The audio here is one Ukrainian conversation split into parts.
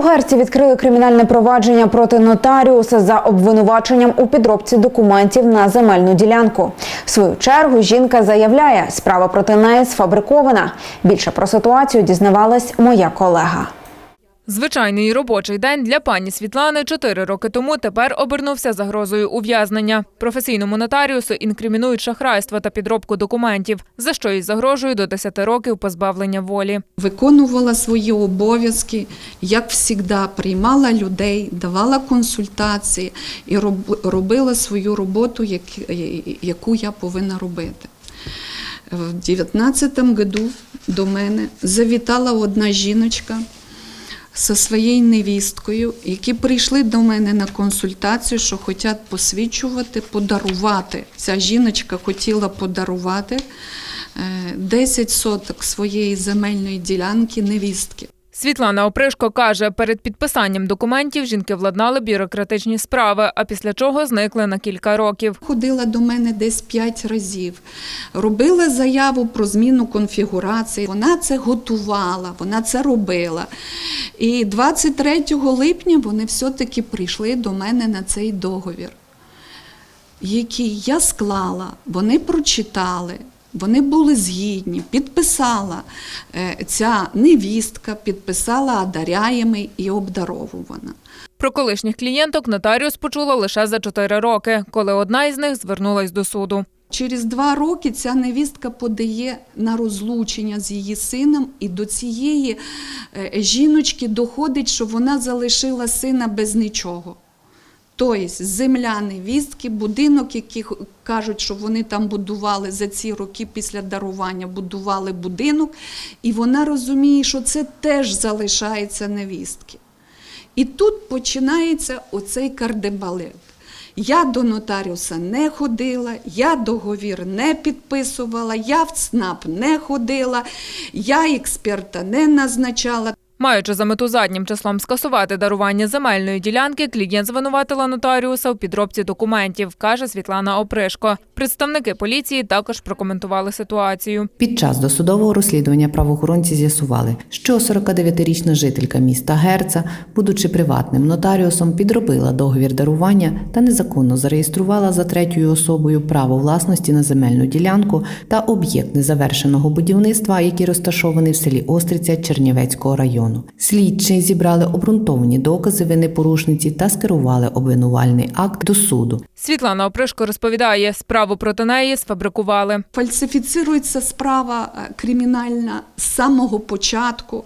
У Герці відкрили кримінальне провадження проти нотаріуса за обвинуваченням у підробці документів на земельну ділянку. В свою чергу жінка заявляє, справа проти неї сфабрикована. Більше про ситуацію дізнавалась моя колега. Звичайний робочий день для пані Світлани чотири роки тому тепер обернувся загрозою ув'язнення. Професійному нотаріусу інкримінують шахрайство та підробку документів, за що їй загрожує до 10 років позбавлення волі. виконувала свої обов'язки, як завжди, приймала людей, давала консультації і роб- робила свою роботу, яку я повинна робити. В 19-му году до мене завітала одна жіночка зі своєю невісткою, які прийшли до мене на консультацію, що хочуть посвідчувати, подарувати. Ця жіночка хотіла подарувати е, 10 соток своєї земельної ділянки невістки. Світлана Опришко каже, перед підписанням документів жінки владнали бюрократичні справи, а після чого зникли на кілька років. Ходила до мене десь 5 разів, робила заяву про зміну конфігурації. Вона це готувала, вона це робила. І 23 липня вони все-таки прийшли до мене на цей договір, який я склала, вони прочитали. Вони були згідні, підписала е, ця невістка, підписала одаряємий і обдаровувана. Про колишніх клієнток нотаріус почула лише за чотири роки, коли одна із них звернулась до суду. Через два роки ця невістка подає на розлучення з її сином, і до цієї е, жіночки доходить, що вона залишила сина без нічого. Тобто земля невістки, будинок, який кажуть, що вони там будували за ці роки після дарування, будували будинок, і вона розуміє, що це теж залишається невістки. І тут починається оцей кардебалет. Я до нотаріуса не ходила, я договір не підписувала, я в ЦНАП не ходила, я експерта не назначала. Маючи за мету заднім числом скасувати дарування земельної ділянки, клієнт звинуватила нотаріуса в підробці документів, каже Світлана Опришко. Представники поліції також прокоментували ситуацію. Під час досудового розслідування правоохоронці з'ясували, що 49-річна жителька міста Герца, будучи приватним нотаріусом, підробила договір дарування та незаконно зареєструвала за третьою особою право власності на земельну ділянку та об'єкт незавершеного будівництва, який розташований в селі Остриця Чернівецького району. Слідчі зібрали обґрунтовані докази вини порушниці та скерували обвинувальний акт до суду. Світлана Опришко розповідає, справу проти неї сфабрикували. Фальсифіцирується справа е, кримінальна з самого початку,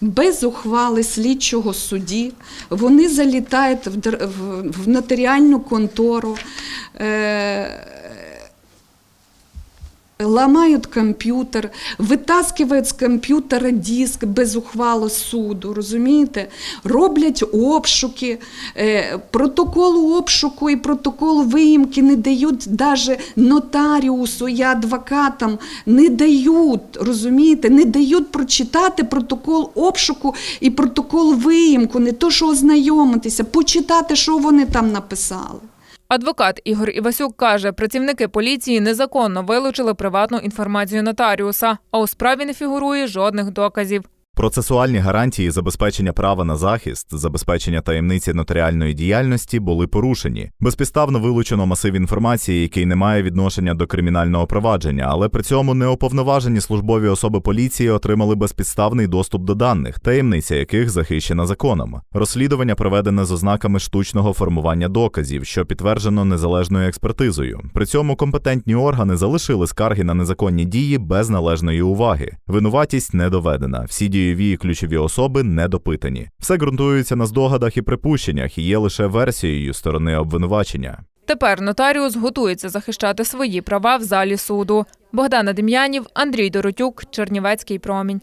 без ухвали слідчого судді. Вони залітають в, нотаріальну контору. Ламають комп'ютер, витаскивають з комп'ютера диск без ухвали суду, розумієте? Роблять обшуки, е, протокол обшуку і протокол виїмки не дають навіть нотаріусу і адвокатам, не дають, розумієте, не дають прочитати протокол обшуку і протокол виїмку, не то що ознайомитися, почитати, що вони там написали. Адвокат Ігор Івасюк каже, працівники поліції незаконно вилучили приватну інформацію нотаріуса, а у справі не фігурує жодних доказів. Процесуальні гарантії забезпечення права на захист, забезпечення таємниці нотаріальної діяльності були порушені. Безпідставно вилучено масив інформації, який не має відношення до кримінального провадження, але при цьому неуповноважені службові особи поліції отримали безпідставний доступ до даних, таємниця яких захищена законом. Розслідування проведене з ознаками штучного формування доказів, що підтверджено незалежною експертизою. При цьому компетентні органи залишили скарги на незаконні дії без належної уваги. Винуватість не доведена. Всі дієві і ключові особи не допитані. Все ґрунтується на здогадах і припущеннях і є лише версією сторони обвинувачення. Тепер нотаріус готується захищати свої права в залі суду. Богдана Дем'янів, Андрій Доротюк, Чернівецький промінь.